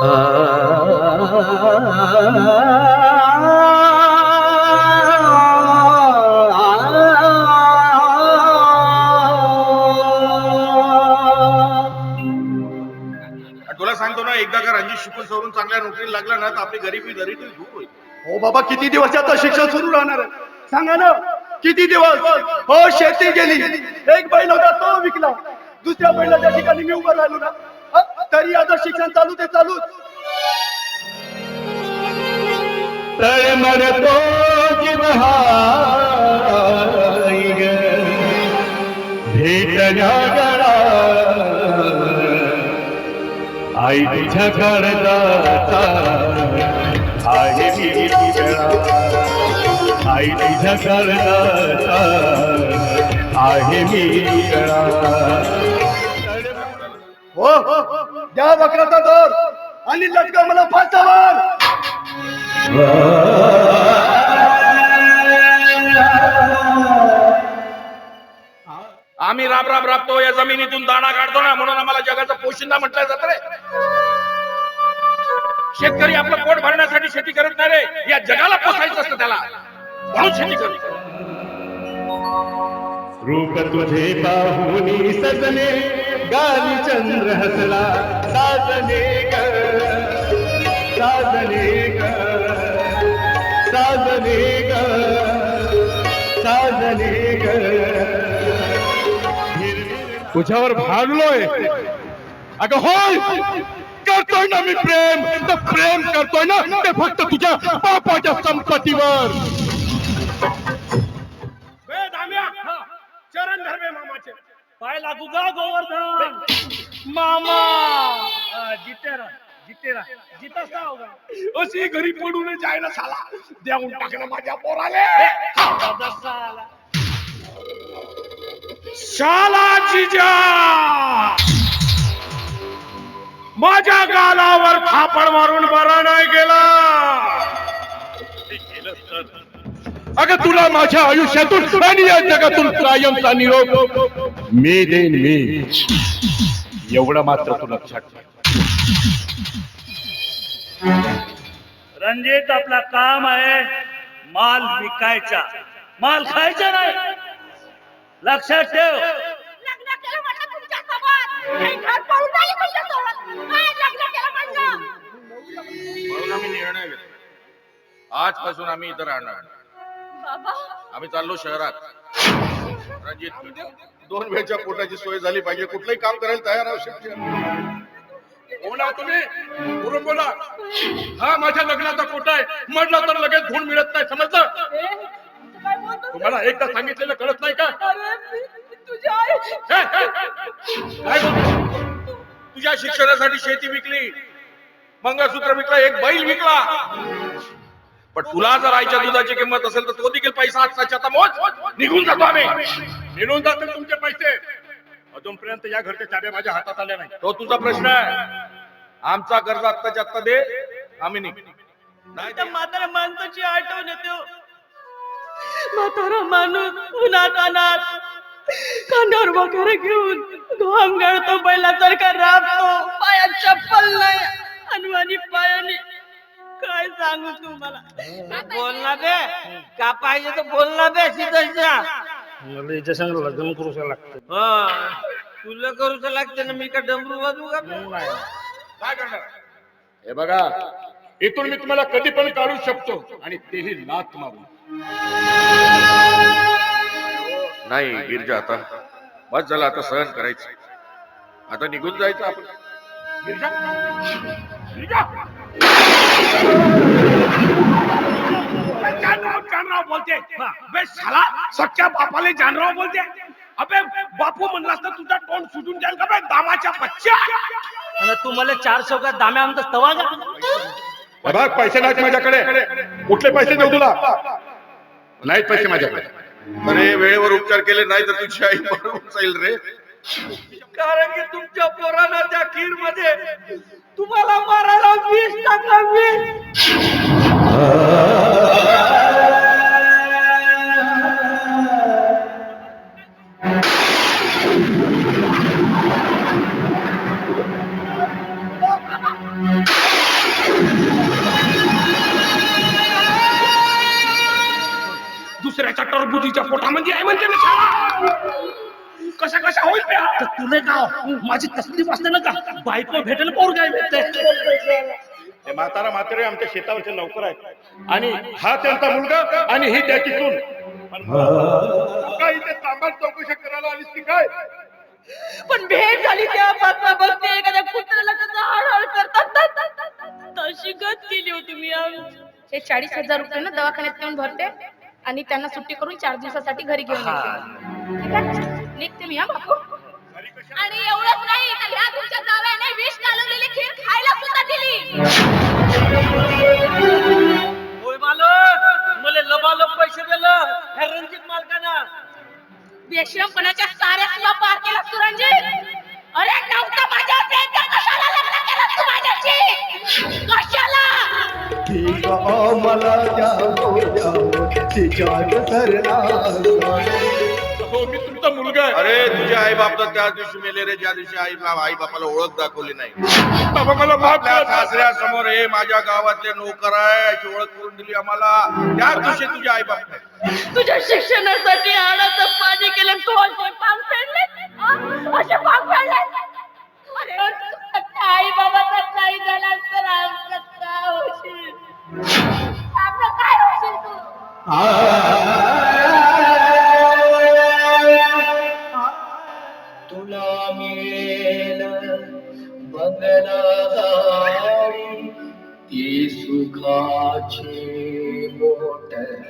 तुला सांगतो ना एकदा का रणजित शिकून सोडून चांगल्या नोकरीला लागला ना तर आपली गरिबी दरीतून दूर होईल. हो बाबा किती दिवस आता शिक्षण सुरू राहणार आहे? सांगा ना किती दिवस? हो शेती गेली. एक बैल होता तो विकला. दुसऱ्या बैलाच्या ठिकाणी मी उभा राहिलो ना. तरी आता शिक्षण चालू ते चालूच तळमळतो जीव गळा आई तुझ्या करता आहे मी आई तुझ्या करता आहे मी वेळा हो. द्या बकराचा दर आणि लटका मला फासावर आम्ही राब राब राबतो या जमिनीतून दाणा काढतो ना म्हणून आम्हाला जगाचा पोशिंदा म्हटलं जात रे. शेतकरी आपलं पोट भरण्यासाठी शेती करत नाही रे. या जगाला पोसायचं असतं त्याला. म्हणून शेती करतो. रूप तुझे पाहुनी सजने. गाली चंद्र हसला साजने ग साजने ग साजने ग साजने ग तुझ्यावर भांडलोय अगं होय करतोय ना मी प्रेम. तर प्रेम करतोय ना ते फक्त तुझ्या बापाच्या संपत्तीवर. चरण धर्मे मामाचे. पाय लागू का गोवर्धन. मामा. जिते अशी घरी पडून जायला साला. देऊन टाकणं माझ्या पोराले. साला. शाला जिजा माझ्या गालावर थापड मारून बरा नाही गेला. अगं तुला माझ्या आयुष्यातून आणि या जगातून कायमचा निरोप. मी देईन मी. एवढं मात्र तू लक्षात ठेव. रणजित आपला काम आहे माल विकायचा. माल खायचा नाही. लक्षात ठेव. लग्न केलं म्हटलं तुमच्यासोबत काही घर पळून नाही तुमच्यासोबत काय लग्न केलं म्हटलं म्हणून आम्ही निर्णय घेतला. आजपासून आम्ही इथं राहणार. नाही. बाबा. आम्ही चाललो शहरात. रणजित दोन वेळच्या पोटाची सोय झाली पाहिजे. कुठलंही काम करायला तयार बोला तुम्ही? पुरून बोला. हा माझ्या लग्नाचा कोटा आहे. म्हटलं तर लगेच धूण मिळत नाही समजलं? ए, तू काय बोलतोस? तुम्हाला एकदा सांगितलेलं कळत नाही का? अरे मी- तुझी आई हे, हे, हे. काय बोलतो? तुझ्या शिक्षणासाठी शेती विकली. मंगळसूत्र विकला एक बैल विकला. पण तुला जर आईच्या दुधाची किंमत असेल तर तो देखील पैसा आजचा आता मोज. निघून जातो आम्ही. मिळून जातील तुमचे पैसे. अजूनपर्यंत या घरच्या चाब्या माझ्या हातात आल्या नाही तो तुझा प्रश्न आहे. आमचा कर्ज आत्ताच्या आत्ता दे आम्ही निघ. म्हाताऱ्या माणसाची आठवण येते म्हातारा माणूस उन्हात अनात कांद्यावर वगैरे घेऊन घाम गाळतो बैलासारखा राबतो. पायात चप्पल नाही अनवानी पायाने काय सांगू तुम्हाला? बोलना बे. का पाहिजे तर बोलना बे सीधा मला याच्या संग लग्न करू लागतं. तुला करूच लागते ना मी का डमरू वाजवू का काय करणार? हे बघा इथून मी तुम्हाला कधी पण काढू शकतो आणि तेही लात मारून. नाही गिरजा आता. बस झालं आता सहन करायचं. आता निघून जायचं आपण. गिरजा? गिरजा? जानराव बोलते. बे साला सख्या बापाले जानराव बोलते. अबे बापू म्हणला तर तुझा तोंड सुटून जाईल का बे? दामाच्या बच्चा आणि तुम्हाला चार चौकात दाम्या आमचा तवा का? बघ पैसे नाहीत माझ्याकडे. कुठले पैसे देऊ तुला? नाहीत पैसे माझ्याकडे. अरे वेळेवर उपचार केले नाही तर तुझी आई मरून जाईल रे. कारण की तुमच्या पोराला त्या खीरमध्ये तुम्हाला मारायला वीस टाकला वीस. दुसऱ्याच्या टरबुजीच्या पोटामध्ये आहे म्हणजे कशा कशा होईल? तर तुले का माझी तसली वाचते ना का बायको भेटेल पोर काय भेटते. ते म्हातारा म्हातारे आमच्या शेतावरचे नौकर आहेत. आणि हा त्यांचा मुलगा आणि ही त्याची सून. काय इथे तांबाट चौकशा करायला आलीस की काय? पण भेट झाली तेव्हापासून बघते एखाद्या कुत्र्याला कसं हळहळ करतात. तशी गत केली होती मी आमची हे चाळीस हजार रुपये ना दवाखान्यात नेऊन भरते आणि त्यांना सुट्टी करून चार दिवसासाठी घरी घेऊन येते. ठीक आहे? निघते मी हा बापू आणि एवढंच नाही तर ह्या तुमच्या जावयाने विष घालवलेली खीर खायला सुद्धा दिली. होय मालक मला लबालब पैसे दिलं ह्या रणजित मालकानं. बेश्रमपणाच्या साऱ्या तुला पार केला सुरंजित अरे नव्हता माझ्या प्रेम तर कशाला लग्न केलं तू माझ्याशी? कशाला? ठीक मला द्यावं तिच्या सरला हो मी तुमचा मुलगा आहे. अरे तुझे आई बाप तर त्या दिवशी मेले रे ज्या दिवशी आई बाप आई बापाला ओळख दाखवली नाही. बाबा मला माफ आपल्या कर. सासऱ्या समोर हे माझ्या गावातले नोकर आहे याची ओळख करून दिली आम्हाला. त्या दिवशी तुझे आई बाप नाही. तुझ्या शिक्षणासाठी आडाचं पाणी केलं तू असे पांग फेडले? असे पांग फेडले? मंगलाकारी ये सुखाचे मोटर